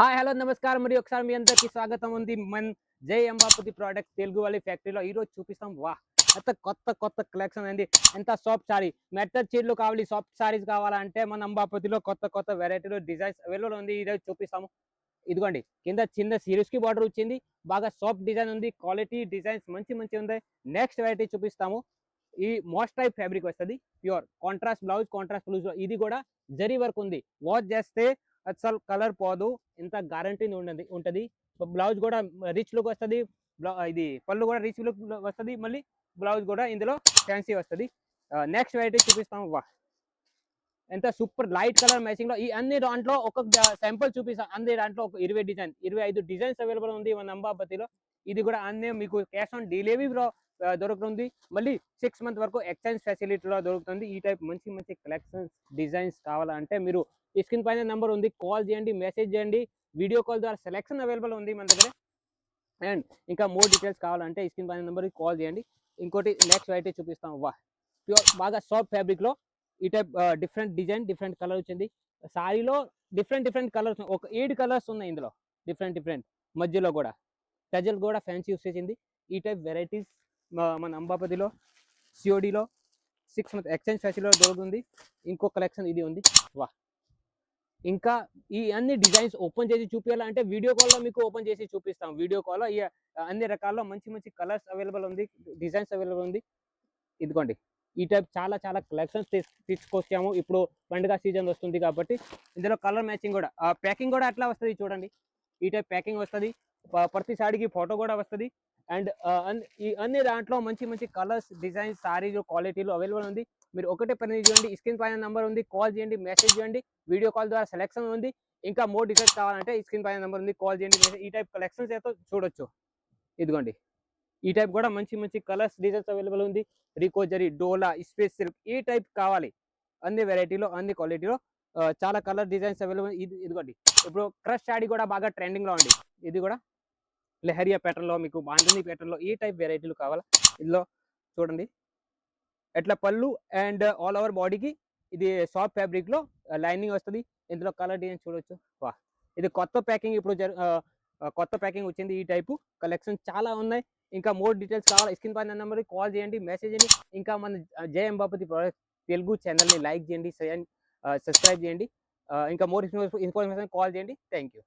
Hi hello నమస్కారం. మరి ఒకసారి మీ అందరికి స్వాగతం ఉంది. మన్ జై అంబాపతి ప్రోడక్ట్ తెలుగు వాళ్ళ ఫ్యాక్టరీలో ఈరోజు చూపిస్తాం. వా ఎంత కొత్త కొత్త కలెక్షన్ అయింది ఎంత సాఫ్ట్ సారీ మెటర్ చీరలు కావాలి సాఫ్ట్ సారీస్ కావాలంటే మన అంబాపతిలో కొత్త కొత్త వెరైటీలో డిజైన్స్ అవైలబుల్ ఉంది. ఈ రోజు చూపిస్తాము. ఇదిగోండి కింద చిన్న సిరీస్కి బార్డర్ వచ్చింది. బాగా సాఫ్ట్ డిజైన్ ఉంది. క్వాలిటీ డిజైన్స్ మంచి మంచి ఉంది నెక్స్ట్ వెరైటీ చూపిస్తాము. ఈ మోస్ట్ టైప్ ఫ్యాబ్రిక్ వస్తుంది pure contrast blouse contrast blouse ఇది కూడా జరీ వర్క్ ఉంది. వాచ్ చేస్తే అసలు కలర్ పోదు. ఇంత గ్యారంటీ ఉండదు ఉంటది. బ్లౌజ్ కూడా రిచ్ లుక్ వస్తుంది. ఇది పళ్ళు కూడా రిచ్ లుక్ వస్తుంది. మళ్ళీ బ్లౌజ్ కూడా ఇందులో ఫ్యాన్సీ వస్తుంది. నెక్స్ట్ వెరైటీ చూపిస్తాం. వా. ఎంత సూపర్ లైట్ కలర్ మ్యాచింగ్లో ఈ అన్ని దాంట్లో ఒక శాంపుల్ చూపిస్తాం. అన్ని దాంట్లో ఒక ఇరవై డిజైన్ ఇరవై ఐదు డిజైన్స్ అవైలబుల్ ఉంది. మన అంబాపతిలో. ఇది కూడా అన్ని మీకు క్యాష్ ఆన్ డెలివరీలో దొరుకుతుంది. మళ్ళీ సిక్స్ మంత్ వరకు ఎక్స్చేంజ్ ఫెసిలిటీలో దొరుకుతుంది. ఈ టైప్ మంచి మంచి కలెక్షన్స్ డిజైన్స్ కావాలంటే మీరు ఈ స్క్రీన్ పైన నెంబర్ ఉంది. కాల్ చేయండి మెసేజ్ చేయండి. వీడియో కాల్ ద్వారా సెలెక్షన్ అవైలబుల్ ఉంది మన దగ్గర. అండ్ ఇంకా మోర్ డీటెయిల్స్ కావాలంటే ఈ స్క్రీన్ పైన నెంబర్కి కాల్ చేయండి. ఇంకోటి నెక్స్ట్ వెరైటీ చూపిస్తాం. వా ప్యూర్ బాగా సాఫ్ట్ ఫ్యాబ్రిక్లో ఈ type different design different colour వచ్చింది. సారీలో డిఫరెంట్ డిఫరెంట్ కలర్స్ ఒక ఏడు కలర్స్ ఉన్నాయి ఇందులో. డిఫరెంట్ డిఫరెంట్ మధ్యలో కూడా. టజల్ కూడా ఫ్యాన్సీ యూస్ చేసింది. ఈ టైప్ వెరైటీస్ మన అంబాపతిలో సిఓడిలో సిక్స్ మంత్ ఎక్స్చేంజ్ ఫెసిలిటీలో దొరుకుతుంది ఇంకో కలెక్షన్ ఇది ఉంది. వా. ఇంకా ఈ అన్ని డిజైన్స్ ఓపెన్ చేసి చూపించాలంటే వీడియో కాల్లో మీకు ఓపెన్ చేసి చూపిస్తాం. వీడియో కాల్లో ఈ అన్ని రకాల్లో మంచి మంచి కలర్స్ అవైలబుల్ ఉంది. డిజైన్స్ అవైలబుల్ ఉంది. ఇదిగోండి. ఈ టైప్ చాలా చాలా కలెక్షన్స్ తీసుకొచ్చాము. ఇప్పుడు పండుగ సీజన్ వస్తుంది కాబట్టి ఇందులో కలర్ మ్యాచింగ్ కూడా ప్యాకింగ్ కూడా అట్లా వస్తుంది చూడండి. ఈ టైప్ ప్యాకింగ్ వస్తుంది. ప్రతి సాడికి ఫోటో కూడా వస్తుంది. అండ్ ఈ అన్ని దాంట్లో మంచి మంచి కలర్స్ డిజైన్స్ సారీలు క్వాలిటీలు అవైలబుల్ ఉంది. మీరు ఒకటే పని చేయండి. స్క్రీన్ పైన నెంబర్ ఉంది. కాల్ చేయండి. మెసేజ్ చేయండి. వీడియో కాల్ ద్వారా సెలెక్షన్ ఉంది. ఇంకా మోర్ డిజైన్స్ కావాలంటే స్క్రీన్ పైన నెంబర్ ఉంది. కాల్ చేయండి. ఈ టైప్ కలెక్షన్స్ అయితే చూడొచ్చు. ఇదిగోండి. ఈ టైప్ కూడా మంచి మంచి కలర్స్ డిజైన్స్ అవైలబుల్ ఉంది. రికోజరీ డోలా స్పేస్ సిల్క్ ఈ టైప్ కావాలి. అన్ని వెరైటీలో అన్ని క్వాలిటీలో చాలా కలర్ డిజైన్స్ అవైలబుల్ ఇది ఇదిగోండి. ఇప్పుడు క్రష్ శాడీ కూడా బాగా ట్రెండింగ్లో ఉంది. ఇది కూడా లెహరియా ప్యాటర్న్లో మీకు బాంధనీ ప్యాటర్న్లో ఈ టైప్ వెరైటీలు కావాలా? ఇందులో చూడండి. ఎట్లా పళ్ళు అండ్ ఆల్ ఓవర్ బాడీకి ఇది సాఫ్ట్ ఫ్యాబ్రిక్లో లైనింగ్ వస్తుంది. ఇందులో కలర్ డిజైన్ చూడొచ్చు. వా ఇది కొత్త ప్యాకింగ్ ఇప్పుడు కొత్త ప్యాకింగ్ వచ్చింది ఈ టైపు కలెక్షన్ చాలా ఉన్నాయి. ఇంకా మోర్ డీటెయిల్స్ కావాలి? స్క్రీన్ పైన నెంబర్కి కాల్ చేయండి మెసేజ్ చేయండి. ఇంకా మన జయం బాపతి తెలుగు ఛానల్ని లైక్ చేయండి. సబ్స్క్రైబ్ చేయండి. ఇంకా మోర్ ఇన్ఫర్మేషన్ కాల్ చేయండి. Thank you